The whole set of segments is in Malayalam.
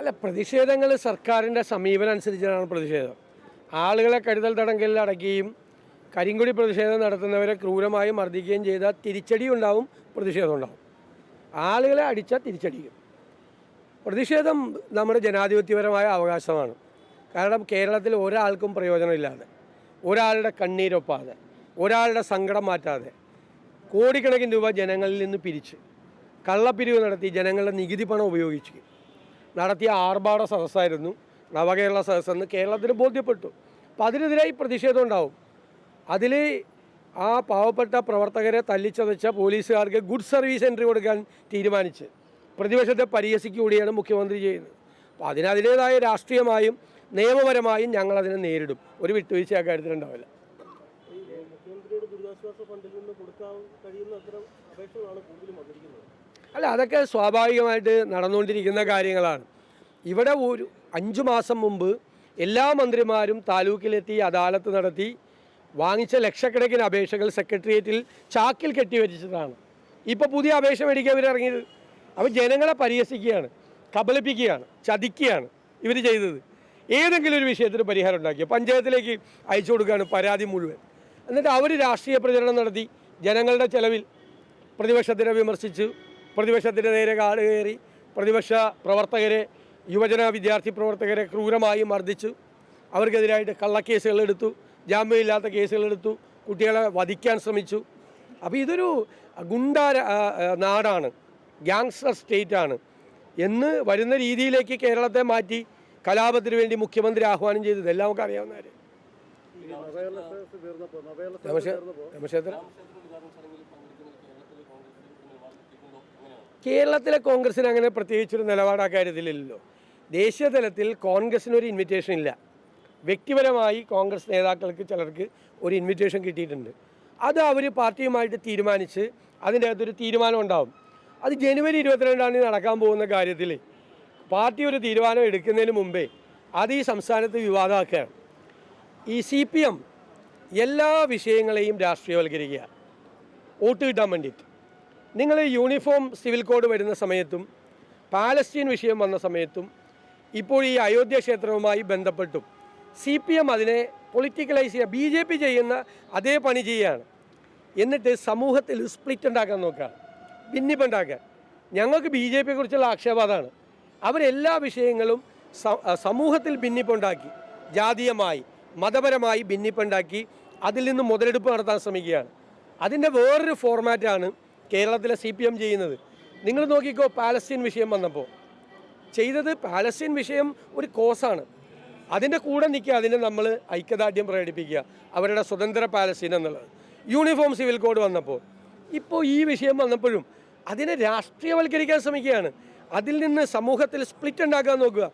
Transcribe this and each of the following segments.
അല്ല പ്രതിഷേധങ്ങൾ സർക്കാരിന്റെ സമീപനം അനുസരിച്ചാണ് പ്രതിഷേധം. ആളുകളെ കരുതൽ തടങ്കലിൽ അടയ്ക്കുകയും കരിങ്കുടി പ്രതിഷേധം നടത്തുന്നവരെ ക്രൂരമായി മർദ്ദിക്കുകയും ചെയ്താൽ തിരിച്ചടി ഉണ്ടാവും പ്രതിഷേധം ഉണ്ടാവും. ആളുകളെ അടിച്ചാൽ തിരിച്ചടിക്കും. പ്രതിഷേധം നമ്മുടെ ജനാധിപത്യപരമായ അവകാശമാണ്. കാരണം കേരളത്തിൽ ഒരാൾക്കും പ്രയോജനമില്ലാതെ ഒരാളുടെ കണ്ണീരൊപ്പാതെ ഒരാളുടെ സങ്കടം മാറ്റാതെ കോടിക്കണക്കിന് രൂപ ജനങ്ങളിൽ നിന്ന് പിരിച്ച് കള്ളപ്പിരിവ് നടത്തി ജനങ്ങളുടെ നികുതി പണം ഉപയോഗിച്ച് നടത്തിയ ആർഭാട സദസ്സായിരുന്നു നവകേരള സദസ്സെന്ന് കേരളത്തിന് ബോധ്യപ്പെട്ടു. അപ്പം അതിനെതിരായി പ്രതിഷേധം ഉണ്ടാവും. അതിൽ ആ പാവപ്പെട്ട പ്രവർത്തകരെ തല്ലിച്ചതച്ച പോലീസുകാർക്ക് ഗുഡ് സർവീസ് എൻട്രി കൊടുക്കാൻ തീരുമാനിച്ച് പ്രതിപക്ഷത്തെ പരിഹസിക്കുകയാണ് മുഖ്യമന്ത്രി ചെയ്യുന്നത്. അപ്പോൾ അതിനതിന്റേതായ രാഷ്ട്രീയമായും നിയമപരമായും ഞങ്ങളതിനെ നേരിടും. ഒരു വിട്ടുവീഴ്ച ആ കാര്യത്തിൽ ഉണ്ടാവില്ല. ദുരിതാശ്വാസ ഫണ്ടിൽ നിന്ന് കൊടുക്കാൻ കഴിയുന്ന അത്തരം അപേക്ഷകളാണ് കൂടുതലും വന്നിരിക്കുന്നത്. അല്ല അതൊക്കെ സ്വാഭാവികമായിട്ട് നടന്നുകൊണ്ടിരിക്കുന്ന കാര്യങ്ങളാണ്. ഇവിടെ ഒരു അഞ്ചു മാസം മുമ്പ് എല്ലാ മന്ത്രിമാരും താലൂക്കിലെത്തി അദാലത്ത് നടത്തി വാങ്ങിച്ച ലക്ഷക്കണക്കിന് അപേക്ഷകൾ സെക്രട്ടേറിയറ്റിൽ ചാക്കിൽ കെട്ടിവെച്ചതാണ് ഇപ്പോൾ പുതിയ അപേക്ഷ മേടിക്കാൻ ഇവർ അപ്പോൾ ജനങ്ങളെ പരിഹസിക്കുകയാണ് കബളിപ്പിക്കുകയാണ് ചതിക്കുകയാണ് ഇവർ ചെയ്തത്. ഏതെങ്കിലും ഒരു വിഷയത്തിന് പരിഹാരം ഉണ്ടാക്കിയ പഞ്ചായത്തിലേക്ക് അയച്ചു കൊടുക്കുകയാണ് പരാതി മുഴുവൻ. എന്നിട്ട് അവർ രാഷ്ട്രീയ പ്രചരണം നടത്തി ജനങ്ങളുടെ ചെലവിൽ പ്രതിപക്ഷത്തിനെ വിമർശിച്ചു. പ്രതിപക്ഷത്തിന്റെ നേരെ കാട് കയറി പ്രതിപക്ഷ പ്രവർത്തകരെ യുവജന വിദ്യാർത്ഥി പ്രവർത്തകരെ ക്രൂരമായി മർദ്ദിച്ചു. അവർക്കെതിരായിട്ട് കള്ളക്കേസുകൾ എടുത്തു ജാമ്യമില്ലാത്ത കേസുകൾ എടുത്തു കുട്ടികളെ വധിക്കാൻ ശ്രമിച്ചു. അപ്പോൾ ഇതൊരു ഗുണ്ട നാടാണ് ഗ്യാങ്സ്റ്റർ സ്റ്റേറ്റാണ് എന്ന് വരുന്ന രീതിയിലേക്ക് കേരളത്തെ മാറ്റി കലാപത്തിന് വേണ്ടി മുഖ്യമന്ത്രി ആഹ്വാനം ചെയ്തത്. എല്ലാം നമുക്ക് അറിയാവുന്ന കാര്യം. കേരളത്തിലെ കോൺഗ്രസിന് അങ്ങനെ പ്രത്യേകിച്ചൊരു നിലപാട് ആ കാര്യത്തിലില്ലല്ലോ. ദേശീയ തലത്തിൽ കോൺഗ്രസിന് ഒരു ഇൻവിറ്റേഷൻ ഇല്ല. വ്യക്തിപരമായി കോൺഗ്രസ് നേതാക്കൾക്ക് ചിലർക്ക് ഒരു ഇൻവിറ്റേഷൻ കിട്ടിയിട്ടുണ്ട്. അത് അവർ പാർട്ടിയുമായിട്ട് തീരുമാനിച്ച് അതിന്റെ അകത്തൊരു തീരുമാനം ഉണ്ടാവും. അത് ജനുവരി ഇരുപത്തിരണ്ടാം തീയതി നടക്കാൻ പോകുന്ന കാര്യത്തിൽ പാർട്ടി ഒരു തീരുമാനം എടുക്കുന്നതിന് മുമ്പേ അത് ഈ സംസ്ഥാനത്ത് വിവാദമാക്കുകയാണ്. ഈ സി പി എം എല്ലാ വിഷയങ്ങളെയും രാഷ്ട്രീയവൽക്കരിക്കുക. വോട്ട് കിട്ടാൻ വേണ്ടിയിട്ട്. നിങ്ങൾ യൂണിഫോം സിവിൽ കോഡ് വരുന്ന സമയത്തും പാലസ്തീൻ വിഷയം വന്ന സമയത്തും ഇപ്പോൾ ഈ അയോധ്യ ക്ഷേത്രവുമായി ബന്ധപ്പെട്ടും സി പി എം അതിനെ പൊളിറ്റിക്കലൈസ് ചെയ്യുക ബി ജെ പി ചെയ്യുന്ന അതേ പണി ചെയ്യുകയാണ്. എന്നിട്ട് സമൂഹത്തിൽ സ്പ്ലിറ്റ് ഉണ്ടാക്കാൻ നോക്കുകയാണ് ഭിന്നിപ്പുണ്ടാക്കാൻ ഞങ്ങൾക്ക് ബി ജെ പിയെ കുറിച്ചുള്ള ആക്ഷേപം അതാണ് അവരെല്ലാ വിഷയങ്ങളും സമൂഹത്തിൽ ഭിന്നിപ്പുണ്ടാക്കി ജാതീയമായി മതപരമായി ഭിന്നിപ്പുണ്ടാക്കി അതിൽ നിന്ന് മുതലെടുപ്പ് നടത്താൻ ശ്രമിക്കുകയാണ്. അതിന്റെ വേറൊരു ഫോർമാറ്റാണ് കേരളത്തിലെ സി പി എം ചെയ്യുന്നത്. നിങ്ങൾ നോക്കിക്കോ പാലസ്തീൻ വിഷയം വന്നപ്പോൾ ചെയ്തത് പാലസ്തീൻ വിഷയം ഒരു കോസാണ്. അതിന്റെ കൂടെ നിൽക്കുക അതിനെ നമ്മൾ ഐക്യദാർഢ്യം പ്രകടിപ്പിക്കുക. അവരുടെ സ്വതന്ത്ര പാലസ്തീൻ എന്നുള്ളത്. യൂണിഫോം സിവിൽ കോഡ് വന്നപ്പോൾ ഇപ്പോൾ ഈ വിഷയം വന്നപ്പോഴും അതിനെ രാഷ്ട്രീയവൽക്കരിക്കാൻ ശ്രമിക്കുകയാണ്. അതിൽ നിന്ന് സമൂഹത്തിൽ സ്പ്ലിറ്റ് ഉണ്ടാക്കാൻ നോക്കുക.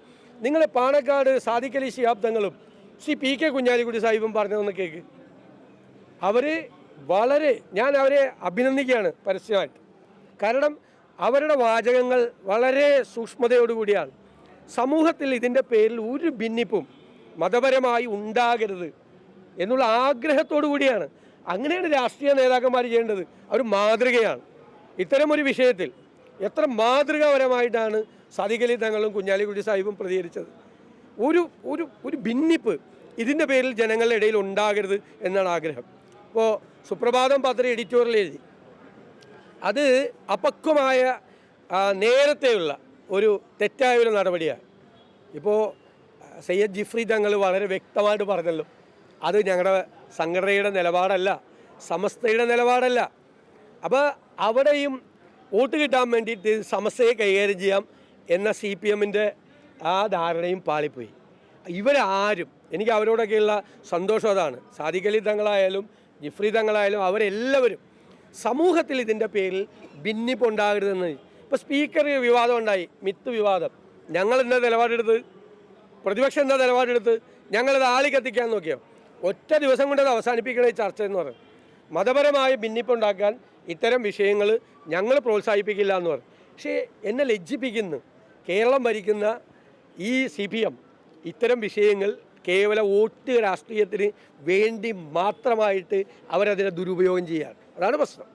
നിങ്ങൾ പാണക്കാട് സാദിഖലി ശിഹാബ് തങ്ങളും ശ്രീ പി കെ കുഞ്ഞാലിക്കുട്ടി സാഹിബും പറഞ്ഞതെന്ന് കേൾക്ക് അവർ വളരെ ഞാൻ അവരെ അഭിനന്ദിക്കുകയാണ് പരസ്യമായിട്ട്. കാരണം അവരുടെ വാചകങ്ങൾ വളരെ സൂക്ഷ്മതയോടുകൂടിയാണ്. സമൂഹത്തിൽ ഇതിന്റെ പേരിൽ ഒരു ഭിന്നിപ്പും മതപരമായി ഉണ്ടാകരുത് എന്നുള്ള ആഗ്രഹത്തോടു കൂടിയാണ്. അങ്ങനെയാണ് രാഷ്ട്രീയ നേതാക്കന്മാർ ചെയ്യേണ്ടത്. അവർ മാതൃകയാണ്. ഇത്തരമൊരു വിഷയത്തിൽ എത്ര മാതൃകാപരമായിട്ടാണ് സദികലി തങ്ങളും കുഞ്ഞാലിക്കുട്ടി സാഹിബും പ്രതികരിച്ചത്. ഒരു ഒരു ഒരു ഭിന്നിപ്പ് ഇതിന്റെ പേരിൽ ജനങ്ങളുടെ ഇടയിൽ ഉണ്ടാകരുത് എന്നാണ് ആഗ്രഹം. ഇപ്പോൾ സുപ്രഭാതം പത്രം എഡിറ്റോറിയൽ എഴുതി. അത് അപക്വമായ നേരത്തെയുള്ള ഒരു തെറ്റായ ഒരു നടപടിയാണ്. ഇപ്പോൾ സയ്യദ് ജിഫ്രി തങ്ങൾ വളരെ വ്യക്തമായിട്ട് പറഞ്ഞല്ലോ അത് ഞങ്ങളുടെ സംഘടനയുടെ നിലപാടല്ല സമസ്തയുടെ നിലപാടല്ല. അപ്പോൾ അവിടെയും വോട്ട് കിട്ടാൻ വേണ്ടിയിട്ട് സമസ്തയെ കൈകാര്യം ചെയ്യാം എന്ന സി പി എമ്മിന്റെ ആ ധാരണയും പാളിപ്പോയി. ഇവരാരും എനിക്ക് അവരോടൊക്കെയുള്ള സന്തോഷം അതാണ്. സാദിഖലി തങ്ങളായാലും ജിഫ്രി തങ്ങളായാലും അവരെല്ലാവരും സമൂഹത്തിൽ ഇതിന്റെ പേരിൽ ഭിന്നിപ്പുണ്ടാകരുതെന്ന്. ഇപ്പോൾ സ്പീക്കർ വിവാദം ഉണ്ടായി മിത്ത് വിവാദം. ഞങ്ങൾ എന്താ നിലപാടെടുത്ത്? പ്രതിപക്ഷം എന്താ നിലപാടെടുത്ത്? ഞങ്ങളത് ആളി കത്തിക്കാൻ നോക്കിയോ? ഒറ്റ ദിവസം കൊണ്ട് അത് അവസാനിപ്പിക്കണ ചർച്ച എന്ന് പറയും. മതപരമായ ഭിന്നിപ്പുണ്ടാക്കാൻ ഇത്തരം വിഷയങ്ങൾ ഞങ്ങൾ പ്രോത്സാഹിപ്പിക്കില്ല എന്ന് പറയും. പക്ഷേ എന്നെ ലജ്ജിപ്പിക്കുന്നു. കേരളം ഭരിക്കുന്ന ഈ സി പി എം ഇത്തരം വിഷയങ്ങൾ കേവല വോട്ട് രാഷ്ട്രീയത്തിന് വേണ്ടി മാത്രമായിട്ട് അവരതിനെ ദുരുപയോഗം ചെയ്യുകയാണ് അതാണ് പ്രശ്നം.